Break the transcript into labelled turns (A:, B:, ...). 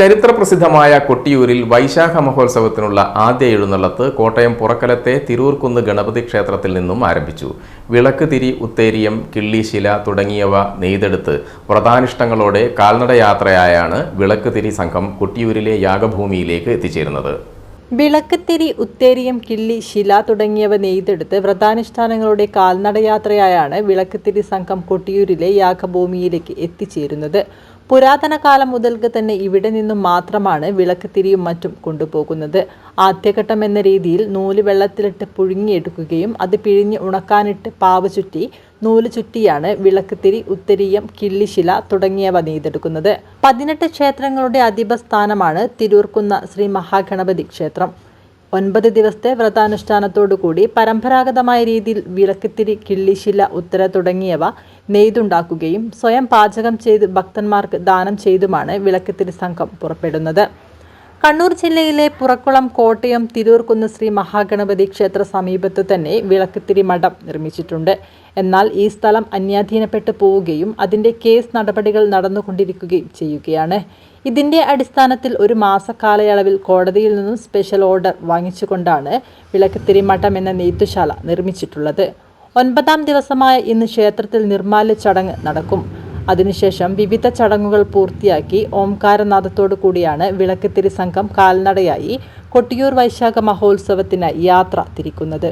A: ചരിത്രപ്രസിദ്ധമായ കൊട്ടിയൂരിൽ വൈശാഖ മഹോത്സവത്തിനുള്ള ആദ്യ എഴുന്നള്ളത്ത് കോട്ടയം പുറക്കലത്തെ തിരൂർക്കുന്ന് ഗണപതി ക്ഷേത്രത്തിൽ നിന്നും ആരംഭിച്ചു. വിളക്ക് തിരി ഉത്തേരിയം കിള്ളിശില തുടങ്ങിയവ നെയ്തെടുത്ത് വ്രതാനിഷ്ടങ്ങളോടെ കാൽനടയാത്രയായാണ് വിളക്ക് തിരി സംഘം കൊട്ടിയൂരിലെ യാഗഭൂമിയിലേക്ക് എത്തിച്ചേരുന്നത്.
B: വിളക്കത്തിരി ഉത്തേരിയം കിള്ളി ശില തുടങ്ങിയവ നെയ്തെടുത്ത് വ്രതാനുഷ്ഠാനങ്ങളുടെ കാൽനടയാത്രയായാണ് വിളക്കത്തിരി സംഘം കൊട്ടിയൂരിലെ യാഗഭൂമിയിലേക്ക് എത്തിച്ചേരുന്നത്. പുരാതന കാലം മുതൽക്ക് തന്നെ ഇവിടെ നിന്നും മാത്രമാണ് വിളക്കത്തിരിയും മറ്റും കൊണ്ടുപോകുന്നത്. ആദ്യഘട്ടം എന്ന രീതിയിൽ നൂൽ വെള്ളത്തിലിട്ട് പുഴുങ്ങിയെടുക്കുകയും അത് പിഴിഞ്ഞ് ഉണക്കാനിട്ട് പാവ് ചുറ്റി നൂൽ ചുറ്റിയാണ് വിളക്കുതിരി ഉത്തരീയം കിള്ളിശില തുടങ്ങിയവ നെയ്തെടുക്കുന്നത്. പതിനെട്ട് ക്ഷേത്രങ്ങളുടെ അധിപസ്ഥാനമാണ് തിരൂർക്കുന്ന ശ്രീ മഹാഗണപതി ക്ഷേത്രം. ഒൻപത് ദിവസത്തെ വ്രതാനുഷ്ഠാനത്തോടുകൂടി പരമ്പരാഗതമായ രീതിയിൽ വിളക്കുത്തിരി കിള്ളിശില ഉത്തര തുടങ്ങിയവ നെയ്തുണ്ടാക്കുകയും സ്വയം പാചകം ചെയ്ത് ഭക്തന്മാർക്ക് ദാനം ചെയ്തുമാണ് വിളക്കുത്തിരി സംഘം പുറപ്പെടുന്നത്. കണ്ണൂർ ജില്ലയിലെ പുറക്കുളം കോട്ടയം തിരൂർക്കുന്ന് ശ്രീ മഹാഗണപതി ക്ഷേത്ര സമീപത്ത് തന്നെ വിളക്കുത്തിരി മഠം നിർമ്മിച്ചിട്ടുണ്ട്. എന്നാൽ ഈ സ്ഥലം അന്യാധീനപ്പെട്ടു പോവുകയും അതിന്റെ കേസ് നടപടികൾ നടന്നുകൊണ്ടിരിക്കുകയും ചെയ്യുകയാണ്. ഇതിന്റെ അടിസ്ഥാനത്തിൽ ഒരു മാസക്കാലയളവിൽ കോടതിയിൽ നിന്നും സ്പെഷ്യൽ ഓർഡർ വാങ്ങിച്ചുകൊണ്ടാണ് വിളക്കുത്തിരി മഠം എന്ന നെയ്ത്തുശാല നിർമ്മിച്ചിട്ടുള്ളത്. ഒൻപതാം ദിവസമായ ഇന്ന് ക്ഷേത്രത്തിൽ നിർമ്മാല്യ ചടങ്ങ് നടക്കും. അതിനുശേഷം വിവിധ ചടങ്ങുകൾ പൂർത്തിയാക്കി ഓംകാരനാഥത്തോടു കൂടിയാണ് വിളക്കുത്തിരി സംഘം കാൽനടയായി കൊട്ടിയൂർ വൈശാഖ മഹോത്സവത്തിന് യാത്ര തിരിക്കുന്നത്.